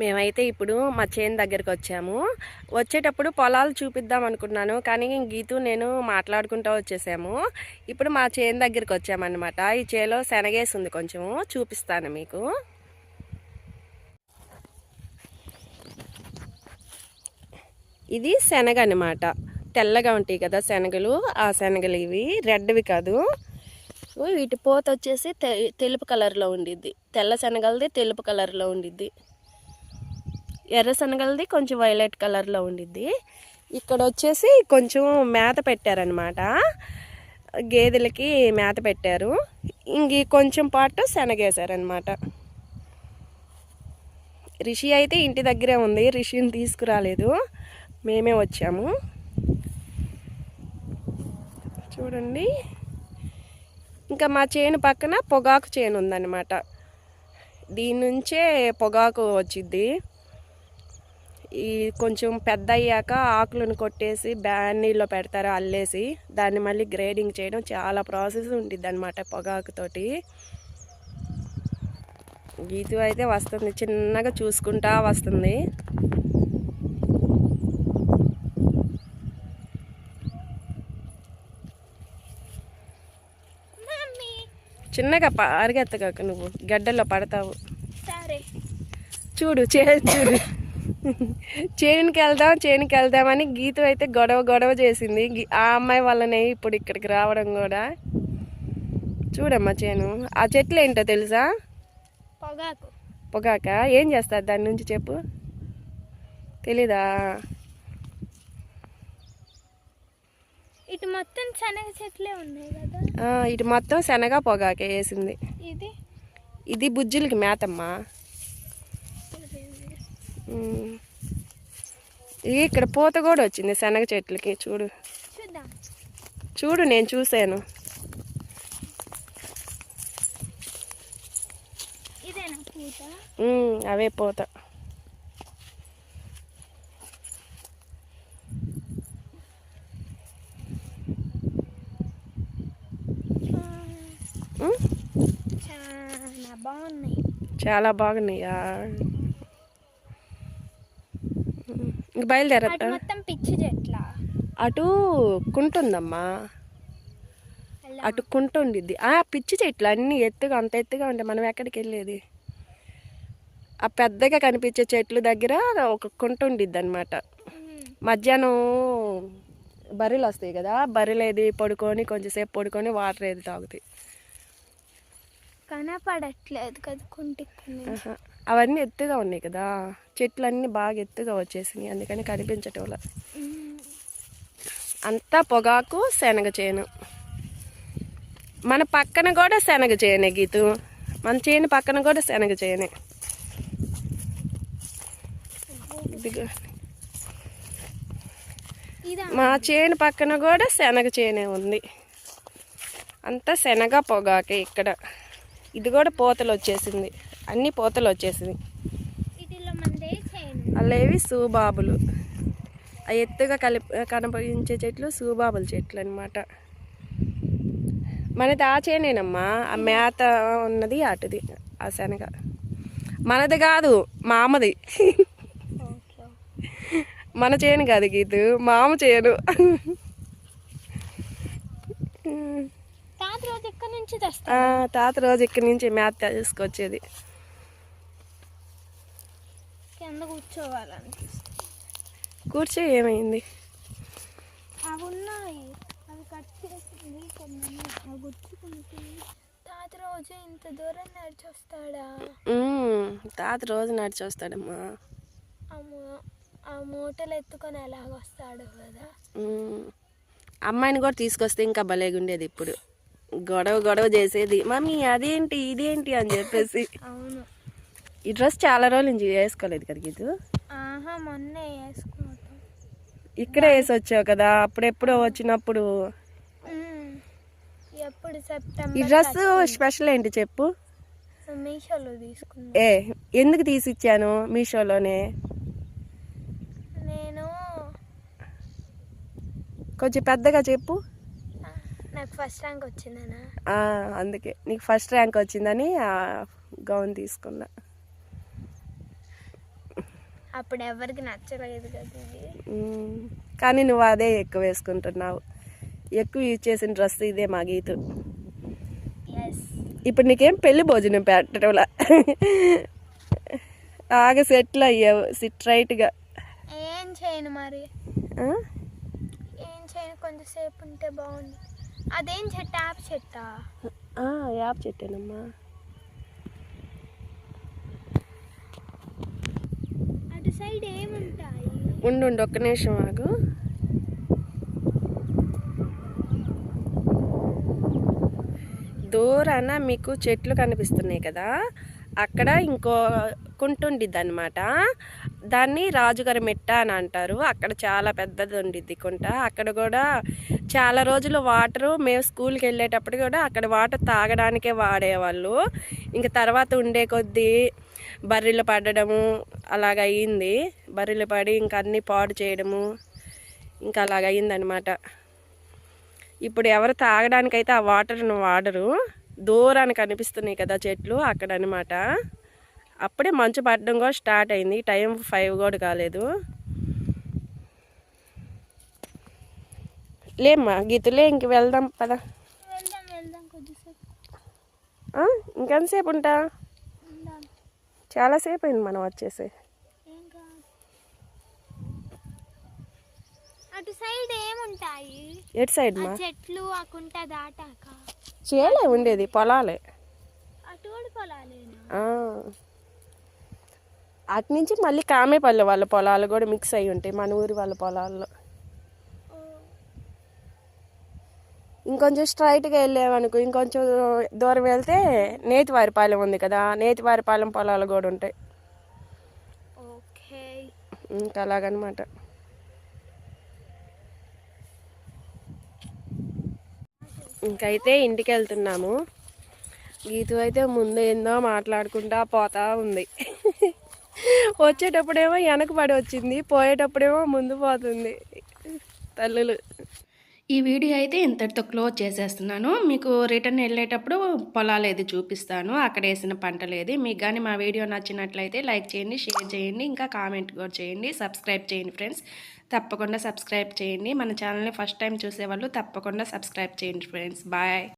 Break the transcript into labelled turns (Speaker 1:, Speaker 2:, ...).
Speaker 1: మేమైతే ఇప్పుడు మా చేను దగ్గరికి వచ్చాము. వచ్చేటప్పుడు పొలాలు చూపిద్దాం అనుకున్నాను. కానీ గీతు నేను మాట్లాడుకుంటూ వచ్చేసాము. ఇప్పుడు మా చేను దగ్గరికి వచ్చామన్నమాట. ఈ చేలో శనగేసి ఉంది కొంచెము చూపిస్తాను మీకు. ఇది శనగ అనమాట తెల్లగా ఉంటాయి కదా శనగలు. ఆ శనగలు ఇవి. రెడ్వి కాదు. వీటి పోత వచ్చేసి తె తెలుపు కలర్లో ఉండిద్ది. తెల్ల శనగలది తెలుపు కలర్లో ఉండిద్ది. ఎర్ర శనగలది కొంచెం వైలెట్ కలర్లో ఉండిద్ది. ఇక్కడ వచ్చేసి కొంచెం మేత పెట్టారనమాట గేదెలకి మేత పెట్టారు. ఇంక కొంచెం పాటు శనగేశారనమాట రిషి అయితే ఇంటి దగ్గరే ఉంది. రిషిని తీసుకురాలేదు. మేమే వచ్చాము. చూడండి. ఇంకా మా చేను పక్కన పొగాకు చేను ఉందన్నమాట. దీని నుంచే పొగాకు వచ్చిద్ది. ఈ కొంచెం పెద్ద అయ్యాక ఆకులను కొట్టేసి నీళ్ళలో పెడతారు అల్లేసి. దాన్ని మళ్ళీ గ్రేడింగ్ చేయడం చాలా ప్రాసెస్ ఉంటుంది అనమాట పొగాకుతోటి. గీతు అయితే వస్తుంది చిన్నగా చూసుకుంటా వస్తుంది. చిన్నగా పరిగెత్తగాక నువ్వు గడ్డల్లో పడతావు. చూడు చేను చూడు. చేనుకి వెళ్దాం చేనుకి వెళ్దామని గీత అయితే గొడవ గొడవ చేసింది. ఆ అమ్మాయి వల్లనే ఇప్పుడు ఇక్కడికి రావడం కూడా. చూడమ్మా చేను. ఆ చెట్లు ఏంటో తెలుసా?
Speaker 2: పొగాకు.
Speaker 1: పొగాక? ఏం చేస్తారు దాని నుంచి చెప్పు. తెలీదా?
Speaker 2: ఇటు మొత్తం శనగ చెట్లే ఉన్నాయి కదా.
Speaker 1: ఇటు మొత్తం శనగ పొగాకే వేసింది.
Speaker 2: ఇది?
Speaker 1: ఇది బుజ్జులకి మేతమ్మా. ఇక్కడ పూత కూడా వచ్చింది శనగ చెట్లకి చూడు. చూడు నేను చూశాను. అవే పూత.
Speaker 2: చాలా బాగున్నాయి? మొత్తం పిచ్చి చెట్ల.
Speaker 1: అటు కుంటుందమ్మా. అటు కుంట ఉండిద్ది ఆ పిచ్చి చెట్లు అన్నీ ఎత్తుగా అంత ఎత్తుగా ఉంటాయి మనం ఎక్కడికి వెళ్ళేది ఆ పెద్దగా కనిపించే చెట్లు దగ్గర ఒక కుంట ఉండిద్ది అనమాట. మధ్యాహ్నం బర్రెలు వస్తాయి కదా బర్రెలు ఏది పడుకొని కొంచెంసేపు పడుకొని వాటర్ ఏది తాగుతాయి.
Speaker 2: కనపడట్లేదు కదా
Speaker 1: ఆహా. అవన్నీ ఎత్తుగా ఉన్నాయి కదా. చెట్లు అన్నీ బాగా ఎత్తుగా వచ్చేసినాయి. అందుకని కనిపించటం వల్ల అంతా పొగాకు శనగ చేను. మన పక్కన కూడా శనగ చేనే గీతు. మన చేను పక్కన కూడా శనగ
Speaker 2: ఇదా.
Speaker 1: మా చేను పక్కన కూడా శనగ చేనే ఉంది. అంతా శనగ పొగాకే ఇక్కడ. ఇది కూడా పూతలు వచ్చేసింది. అన్ని పూతలు వచ్చేసింది అల్లేవి సూబాబులు. ఆ ఎత్తుగా కలిపి కనపడించే చెట్లు సూబాబుల చెట్లు అనమాట మనది ఆ చేనేనమ్మా ఆ మేత ఉన్నది అటుది ఆ శనగ. మనది కాదు మామది. మన చేను కాదు గీతు మామ చేను.
Speaker 2: తాత రోజు ఇక్కడ నుంచి తెస్తా
Speaker 1: ఆ, తాత రోజు ఇక్కడి నుంచి మేత తీసుకొచ్చేది.
Speaker 2: కింద కూర్చోవాలనిపిస్తుంది.
Speaker 1: కూర్చో ఏమైంది?
Speaker 2: అవి ఉన్నాయి. అవి కట్ చేసింది తాత రోజు ఇంత దూరం నడిచి వస్తాడా
Speaker 1: ఉమ్, తాత రోజు నడిచి వస్తాడమ్మా
Speaker 2: ఆ మూటలు ఎత్తుకొని ఎలాగ వస్తాడు కదా.
Speaker 1: అమ్మాయిని కూడా తీసుకొస్తే ఇంకా భలేగుండేది ఇప్పుడు. గొడవ గొడవ చేసేది మమ్మీ అదేంటి ఇదేంటి? అని చెప్పేసి.
Speaker 2: అవును.
Speaker 1: ఈ డ్రెస్ చాలా రోజుల నుంచి వేసుకోలేదు కదా గీతు
Speaker 2: మొన్నే
Speaker 1: ఇక్కడే వేసి వచ్చావు కదా అప్పుడెప్పుడో వచ్చినప్పుడు. ఈ డ్రెస్ స్పెషల్ ఏంటి చెప్పు?
Speaker 2: మీషోలో తీసుకున్నా.
Speaker 1: ఏ ఎందుకు తీసిచ్చాను మీషోలోనే?
Speaker 2: నేను
Speaker 1: కొంచెం పెద్దగా చెప్పు.
Speaker 2: నాకు ఫస్ట్ ర్యాంక్ వచ్చిందనా?
Speaker 1: అందుకే. నీకు ఫస్ట్ ర్యాంక్ వచ్చిందని గౌన్ తీసుకున్నా.
Speaker 2: అప్పుడు ఎవరికి నచ్చలేదు కదా ఇది.
Speaker 1: కానీ నువ్వు అదే ఎక్కువ వేసుకుంటున్నావు. ఎక్కువ యూజ్ చేసిన డ్రెస్ ఇదే మా గీతు. ఇప్పుడు నీకేం పెళ్ళి భోజనం పెట్టడంలా బాగా సెటిల్ అయ్యావు సిట్ రైట్గా
Speaker 2: ఏం చేయను మరి? ఏం చేయను కొంచెంసేపు ఉంటే బాగుంది అదేం చెట్టు యాప్ చెట్టా?
Speaker 1: యాప్ చెట్టానమ్మా
Speaker 2: అటు సైడ్ ఏముంటాయి
Speaker 1: ఉండు ఉండు ఒక్క నిమిషం ఆగు. దూరాన మీకు చెట్లు కనిపిస్తున్నాయి కదా అక్కడ ఇంకో కుంట ఉండిద్ది అనమాట దాన్ని రాజుగారి మెట్ట అని అంటారు. అక్కడ చాలా పెద్దది ఉండిద్ది కుంట. అక్కడ కూడా చాలా రోజులు వాటరు మేము స్కూల్కి వెళ్ళేటప్పుడు కూడా అక్కడ వాటర్ తాగడానికే వాడేవాళ్ళు. ఇంకా తర్వాత ఉండే కొద్దీ బర్రెలు పడడము అలాగ అయ్యింది. బర్రెలు పడి ఇంకా అన్నీ పాడు చేయడము ఇంకా అలాగ అయ్యిందనమాట ఇప్పుడు ఎవరు తాగడానికైతే ఆ వాటర్ను వాడరు. దూరానికి కనిపిస్తున్నాయి కదా చెట్లు అక్కడ అనమాట అప్పుడే మంచు పడడం కూడా స్టార్ట్ అయింది. టైం ఫైవ్ కూడా కాలేదు. లేమ్మా గీతులే ఇంక వెళ్దాం పద? ఇంకెంతసేపు ఉంటా? చాలాసేపు అయింది మనం వచ్చేసి.
Speaker 2: అటు సైడ్ ఏముంటాయి?
Speaker 1: ఎటు సైడ్ మా
Speaker 2: చెట్లు ఆ కుంట దాటాక.
Speaker 1: చేలే ఉండేది పొలాలే.
Speaker 2: అటు పొలాలేనా.
Speaker 1: అటు నుంచి మళ్ళీ కామేపల్లి వాళ్ళ పొలాలు కూడా మిక్స్ అయి ఉంటాయి మన ఊరి వాళ్ళ పొలాల్లో. ఇంకొంచెం స్ట్రైట్గా వెళ్ళామనుకో ఇంకొంచెం దూరం వెళ్తే నేతివారిపాలెం ఉంది కదా నేతివారిపాలెం పొలాలు కూడా ఉంటాయి.
Speaker 2: ఓకే.
Speaker 1: ఇంకా అలాగనమాట. ఇంకైతే ఇంటికి వెళ్తున్నాము. గీతు అయితే ముందు ఏందో మాట్లాడుకుంటా పోతా ఉంది. వచ్చేటప్పుడేమో వెనక పడి వచ్చింది పోయేటప్పుడేమో ముందు పోతుంది తల్లులు. ఈ వీడియో అయితే ఇంతటితో క్లోజ్ చేసేస్తున్నాను. మీకు రిటర్న్ వెళ్ళేటప్పుడు పొలాలు ఏది చూపిస్తాను అక్కడ వేసిన పంటలు ఏది. మీకు కానీ మా వీడియో నచ్చినట్లయితే లైక్ చేయండి షేర్ చేయండి ఇంకా కామెంట్ కూడా చేయండి. సబ్స్క్రైబ్ చేయండి ఫ్రెండ్స్. తప్పకుండా సబ్స్క్రైబ్ చేయండి. మన ఛానల్ని ఫస్ట్ టైం చూసేవాళ్ళు తప్పకుండా సబ్స్క్రైబ్ చేయండి ఫ్రెండ్స్. బాయ్.